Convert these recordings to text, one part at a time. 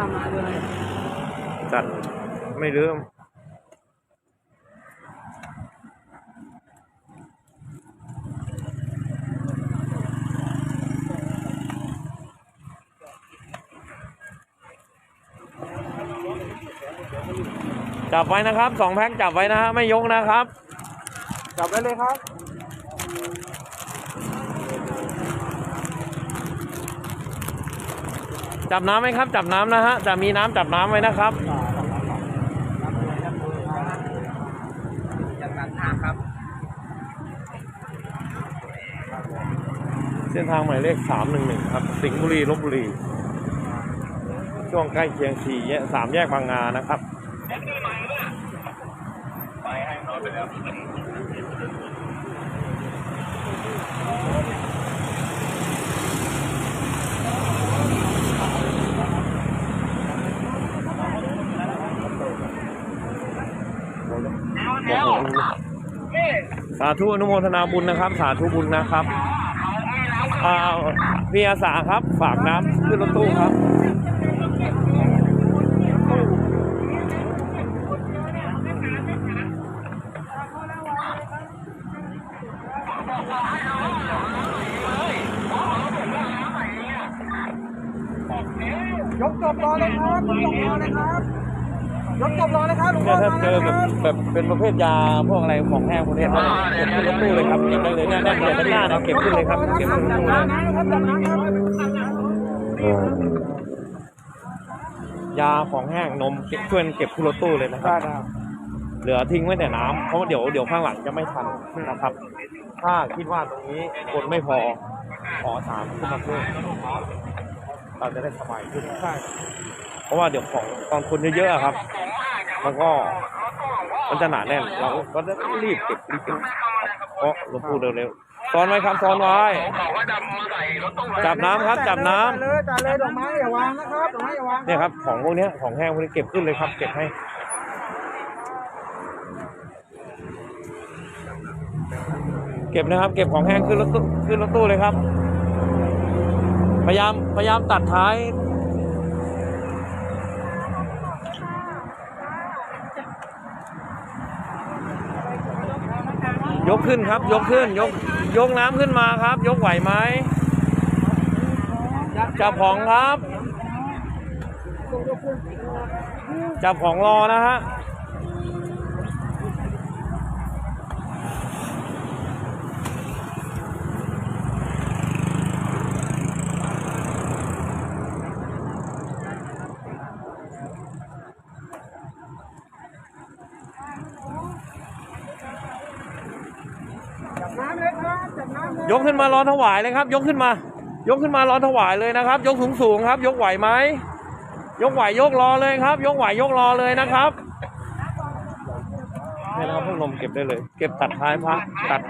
ามาเลยจัดไม่ลืมจับไว้นะครับสองแพ็คจับไว้นะฮะไม่ยกนะครับ จับได้เลยครับ จับน้ำไหมครับ จับน้ำนะฮะจะมีน้ำจับน้ำไว้นะครับจับกันหาครับเส้นทางหมายเลขสามหนึ่งหนึ่งครับ สิงห์บุรีลบบุรี ช่วงใกล้เคียงสี่แยกสามแยกบางนานะครับ สาธุอนุโมทนาบุญนะครับ สาธุบุญนะครับพี่อาสาครับ ฝากน้ำขึ้นรถตู้ครับยกจบรอเลยครับยกจบรอเลยครับ ยกจบรอเลยครับหลวงเนี่พ่ยอถ้าเจอแบบแบบเป็นประเภทยาพวกอะไรของแห้งพวกเนี้ยก็เก็บขึ้นรถตู้เลยครับเก็บได้เลยเนี่ยด้านเดียวด้านหน้านะเก็บขึ้นเลยครับเก็บขึ้นรถจับตู้เลยน้ำนะครับจับน้ำครับยาของแห้งนมเก็บช่วยเก็บขึ้นรถตู้เลยนะคได้รับครับ เหลือทิ้งไว้แต่น้ำเพราะว่าเดี๋ยวเดี๋ยวข้างหลังจะไม่ทันนะครับ ถ้าคิดว่าตรงนี้คนไม่พอขอสามขึ้นมาเพิ่มเราจะได้สบายขึ้นใช่เพราะว่าเดี๋ยวของตอนคนเยอะๆอะครับ มันก็มันจะหนาแน่น เราก็จะรีบเก็บรีบเก็บเพราะหลวงปู่เร็วๆซ้อนไว้ครับซ้อนไว้ จับน้ำครับ จับน้ำจัดเลยจัดเลยดอกไม้อย่าวางนะครับดอกไม้อย่าวางเนี่ยครับของพวกเนี้ยของแห้งพวกนี้เก็บขึ้นเลยครับ เก็บให้ เก็บนะครับ เก็บของแห้งขึ้นรถตู้ขึ้นรถตู้เลยครับ พยายามพยายามตัดท้าย ยกขึ้นครับ ยกขึ้น ยก ยกน้ำขึ้นมาครับ ยกไหวไหมจับของครับ จับของรอนะฮะ จับน้ำเลยครับจับน้ำเล ยกขึ้นมารอถวายเลยครับ ยกขึ้นมา ยกขึ้นมารอถวายเลยนะครับ ยกสูงสูงครับ ยกไหวไหมยกไหวยกรอเลยครับ ยกไหวยกรอเลยนะครับนี่นะครับพวกนมเก็บได้เลย เก็บตัดท้ายพระตัด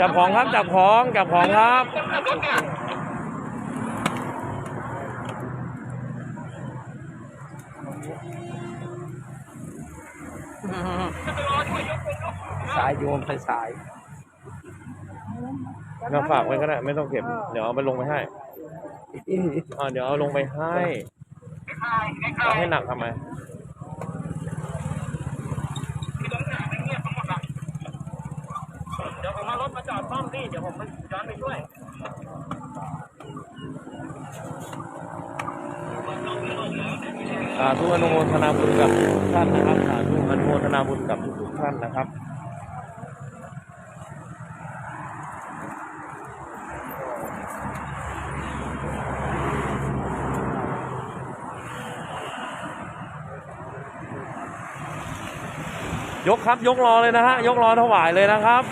จับของครับจับของจับของครับายโยมไปสายเราฝากไว้ก็ได้ไม่ต้องเก็บ เดี๋ยวเอาไปลงไปให้อ่าเดี๋ยวเอาลงไปให้เอาให้หนักทำไมเดี๋ยวผมมารถมาจอดป้อมนี่เดี๋ยวผมย้อนไปช่วยสาธุอนุโมทนาบุญกับทุกท่านนะครับสาธุอนุโมทนาบุญกับทุกท่านนะครับ ยกครับยกรอเลยนะฮะยกรอถวายเลยนะครับ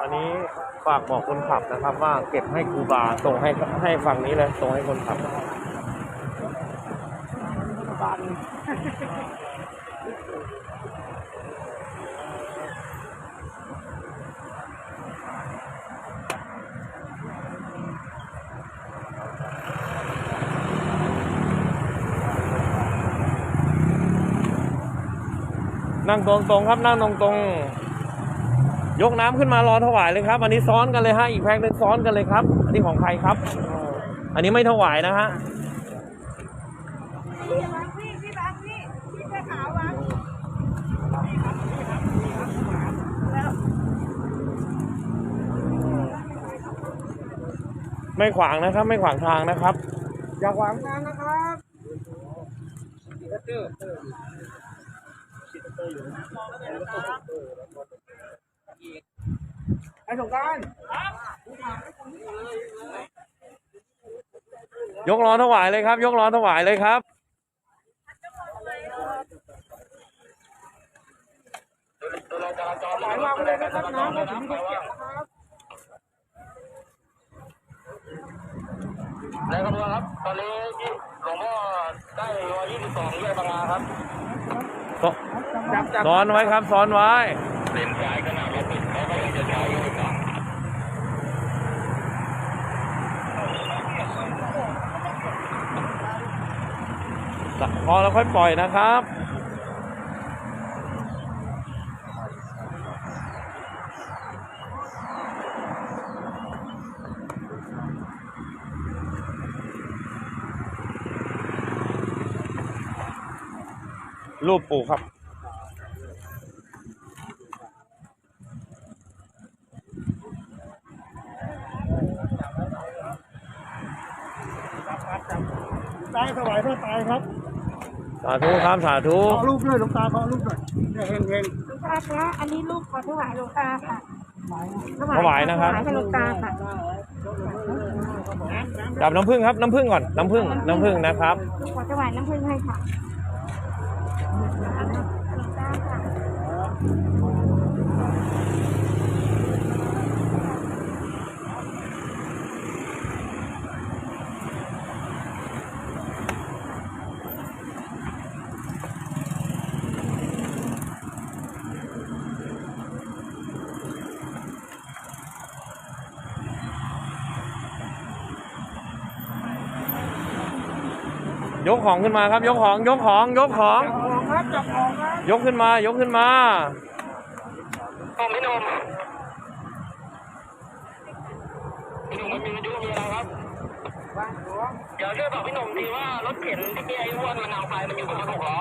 อันนี้ฝากบอกคนขับนะครับว่าเก็บให้ครูบาส่งให้ให้ฝั่งนี้เลยส่งให้คนขับ นั่งตรงๆครับนั่งตรงๆยกน้ำขึ้นมารอถวายเลยครับ อันนี้ซ้อนกันเลยฮะอีกแพ็คหนึงซ้อนกันเลยครับ อันนี้ของใครครับ อันนี้ไม่ถวายนะฮะไม่ขวางนะครับ ไม่ขวางทางนะครับ อย่าขวางทางนะครับ ไอ้สงการยกล้อถวายเลยครับ ยกล้อถวายเลยครับไหลมาเลยนะครับน้ำมาถึงเก็บนะครับในกระบวนครับ ตอนนี้หลวงพ่อได้ร้อยยี่สิบสองแยกบางนาครับ จับจับซ้อนไว้ครับซ้อนไว้เลนซ้ายขนาดรถติดเขาก็ยังจะใช้อยู่ครับพอแล้วค่อยปล่อยนะครับรูปปูครับ ตายถวายเพื่อตายครับ สาธุครับสาธุขอรูปด้วยหลวงตาขอรูปหน่อยเนี่ยเฮงเฮงหลวงตาคะอันนี้ลูกขอถวายหลวงตาค่ะถวายนะครับถวายให้หลวงตาค่ะจับน้ำผึ้งครับน้ำผึ้งก่อนน้ำผึ้งน้ำผึ้งนะครับขอถวายน้ำผึ้งให้ค่ะหลวงตาค่ะ ยกของขึ้นมาครับ ยกของยกของยกของจับออกครับจับออกครับยกขึ้นมายกขึ้นมาผมพี่หนุ่มพี่หนุ่มมันมีอายุมีอะไรครับเดี๋ยวช่วยบอกพี่หนุ่มทีว่ารถเข็นที่พี่ไอ้อ้วนมันเอาไปมันอยู่บนรถหกล้อ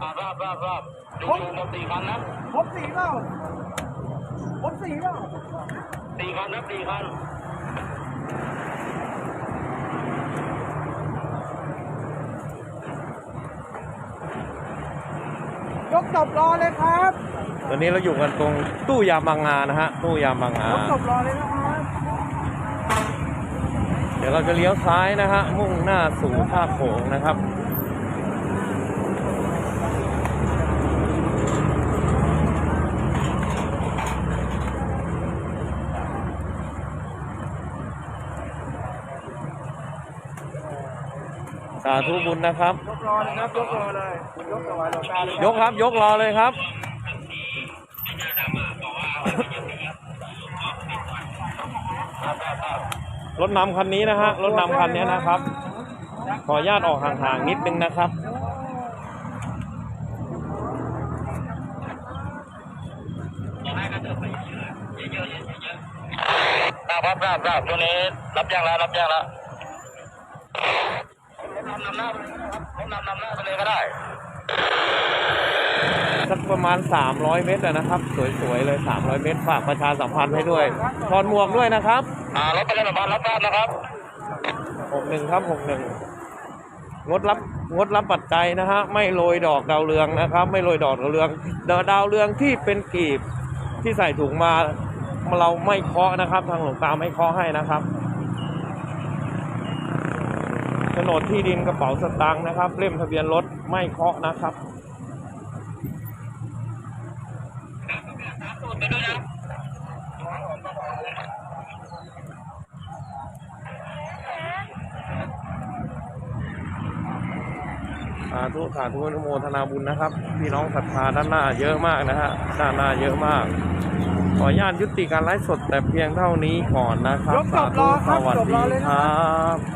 อ่าทราบทราบทราบอยู่อยู่หมดสี่คันนะครบสี่เปล่าครบสี่เปล่าสี่คันนะสี่คัน ยกจบรอเลยครับตอนนี้เราอยู่กันตรงตู้ยามบางงานะฮะ ตู้ยามบางงายกจบรอเลยนะครับเดี๋ยวเราจะเลี้ยวซ้ายนะฮะ มุ่งหน้าสู่ท่าโขงนะครับ สาธุบุญนะครับ ยกรอเลยครับ ยกรอเลย ยกถวายหลวงตาเลยยกครับ ยกรอเลยครับ รถนำคันนี้นะฮะ รถนำคันนี้นะครับ ขออนุญาตออกห่างๆนิดนึงนะครับทราบครับทราบทราบตัวนี้ รับแจ้งแล้ว รับแจ้งแล้วรถ นำนำหน้าไปเลยครับรถนำนำหน้าไปเลยก็ได้สักประมาณ 300 เมตรอะนะครับ สวยๆเลย 300 เมตรฝากประชาสัมพันธ์ให้ด้วยถอดหมวกด้วยนะครับอ่ารถไปเลยแบบรับทราบนะครับ61ครับ61งดรับงดรับปัจจัยนะฮะไม่โรยดอกดาวเรืองนะครับ ไม่โรยดอกดาวเรืองดาวดาวเรืองที่เป็นกีบที่ใส่ถุงมาเราไม่เคาะนะครับ ทางหลวงตาไม่เคาะให้นะครับ โฉนดที่ดินกระเป๋าสตางค์นะครับ เล่มทะเบียนรถไม่เคาะนะครับสาธุสาธุอนุโมทนาบุญนะครับ พี่น้องศรัทธาด้านหน้าเยอะมากนะฮะด้านหน้าเยอะมาก ขออนุญาตยุติการไลฟ์สดแต่เพียงเท่านี้ก่อนนะครับยกจบรอครับสาธุสวัสจบรดีอเลยคนะรับ